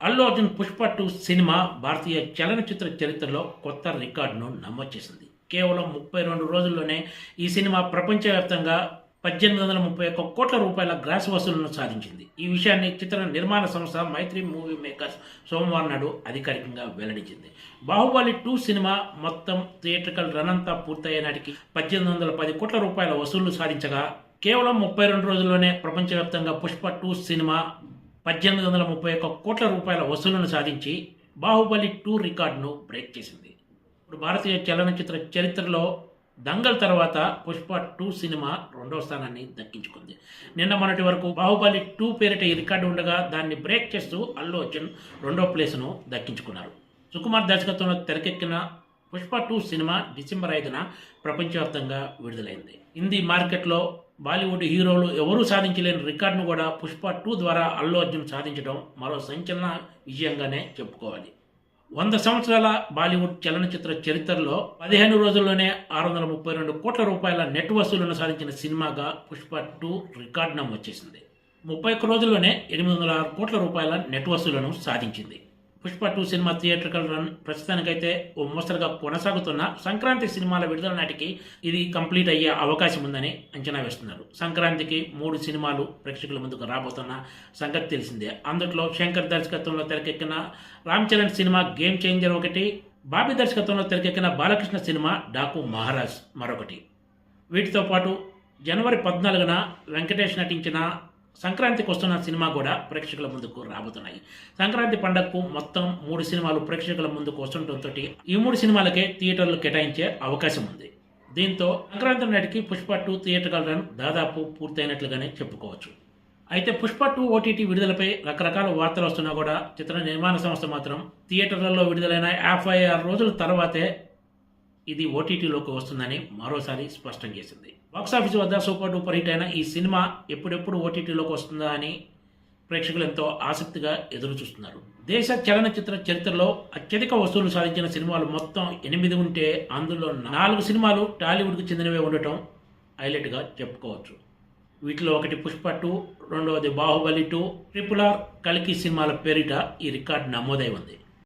Allu Arjun Pushpa two cinema భారతీయ చలనచిత్ర చరిత్రలో కొత్త రికార్డును నమోదు చేసింది. కేవలం ముప్పై రెండు రోజుల్లోనే ఈ సినిమా ప్రపంచవ్యాప్తంగా పద్దెనిమిది వందల ముప్పై ఒక్క కోట్ల రూపాయల గ్రాస్ వసూళ్ళను సాధించింది. ఈ విషయాన్ని చిత్ర నిర్మాణ సంస్థ మైత్రి మూవీ మేకర్స్ సోమవారం నాడు అధికారికంగా వెల్లడించింది. బాహుబలి టూ సినిమా మొత్తం థియేట్రికల్ రన్ అంతా పూర్తయ్యే నాటికి పద్దెనిమిది వందల పది కోట్ల రూపాయల వసూళ్ళు సాధించగా కేవలం ముప్పై రెండు రోజుల్లోనే ప్రపంచవ్యాప్తంగా పుష్ప టూ సినిమా పద్దెనిమిది వందల ముప్పై ఒక్క కోట్ల రూపాయల వసూళ్ళను సాధించి బాహుబలి టూ రికార్డును బ్రేక్ చేసింది. ఇప్పుడు భారతీయ చలనచిత్ర చరిత్రలో దంగల్ తర్వాత పుష్ప టూ సినిమా రెండవ స్థానాన్ని దక్కించుకుంది. నిన్న మొన్నటి వరకు బాహుబలి టూ పేరిట ఈ రికార్డు ఉండగా దాన్ని బ్రేక్ చేస్తూ అల్లు అర్జున్ రెండో ప్లేస్ను దక్కించుకున్నారు. సుకుమార్ దర్శకత్వంలో తెరకెక్కిన పుష్ప టూ సినిమా డిసెంబర్ ఐదున ప్రపంచవ్యాప్తంగా విడుదలైంది. హిందీ మార్కెట్లో బాలీవుడ్ హీరోలు ఎవరూ సాధించలేని రికార్డును కూడా పుష్ప టూ ద్వారా అల్లు అర్జున్ సాధించడం మరో సంచలన విజయంగానే చెప్పుకోవాలి. వంద సంవత్సరాల బాలీవుడ్ చలనచిత్ర చరిత్రలో పదిహేను రోజుల్లోనే ఆరు వందల ముప్పై రెండు కోట్ల రూపాయల నెట్ వసూళ్ళను సాధించిన సినిమాగా పుష్ప టూ రికార్డు నమోదు చేసింది. ముప్పై ఒక్క రోజుల్లోనే ఎనిమిది వందల ఆరు కోట్ల రూపాయల నెట్ వసూళ్ళను సాధించింది. Pushpa two cinema theatrical run. ప్రస్తుతానికైతే ఓ మోస్తరుగా కొనసాగుతున్న సంక్రాంతి సినిమాల విడుదల నాటికి ఇది కంప్లీట్ అయ్యే అవకాశం ఉందని అంచనా వేస్తున్నారు. సంక్రాంతికి మూడు సినిమాలు ప్రేక్షకుల ముందుకు రాబోతున్న సంగతి తెలిసిందే. అందుట్లో శంకర్ దర్శకత్వంలో తెరకెక్కిన Ram Charan cinema game changer ఒకటి బాబీ దర్శకత్వంలో తెరకెక్కిన బాలకృష్ణ సినిమా డాకు మహారాజ్ మరొకటి. వీటితో పాటు జనవరి పద్నాలుగున వెంకటేష్ నటించిన సంక్రాంతికి వస్తున్న సినిమా కూడా ప్రేక్షకుల ముందుకు రాబోతున్నాయి. సంక్రాంతి పండగకు మొత్తం మూడు సినిమాలు ప్రేక్షకుల ముందుకు వస్తుండటంతో ఈ మూడు సినిమాలకే థియేటర్లు కేటాయించే అవకాశం ఉంది. దీంతో సంక్రాంతి నాటికి పుష్ప టూ థియేటర్ల రన్ దాదాపు పూర్తయినట్లుగానే చెప్పుకోవచ్చు. అయితే పుష్ప టూ ఓటీటీ విడుదలపై రకరకాల వార్తలు వస్తున్నా కూడా చిత్ర నిర్మాణ సంస్థ మాత్రం థియేటర్లలో విడుదలైన యాభై ఆరు రోజుల తర్వాతే ఇది ఓటీటీలోకి వస్తుందని మరోసారి స్పష్టం చేసింది. బాక్సాఫీస్ వద్ద సూపర్ డూపర్ హిట్ అయిన ఈ సినిమా ఎప్పుడెప్పుడు ఓటీటీలోకి వస్తుందా అని ప్రేక్షకులు ఎంతో ఆసక్తిగా ఎదురు చూస్తున్నారు దేశ చలనచిత్ర చరిత్రలో అత్యధిక వసూలు సాధించిన సినిమాలు మొత్తం ఎనిమిది ఉంటే అందులో నాలుగు సినిమాలు టాలీవుడ్కు చెందినవే ఉండటం హైలైట్గా చెప్పుకోవచ్చు. వీటిలో ఒకటి పుష్ప టూ రెండవది బాహుబలి టూ ట్రిపుల్ ఆర్ కలికి సినిమాల పేరిట ఈ రికార్డు నమోదై ఉంది.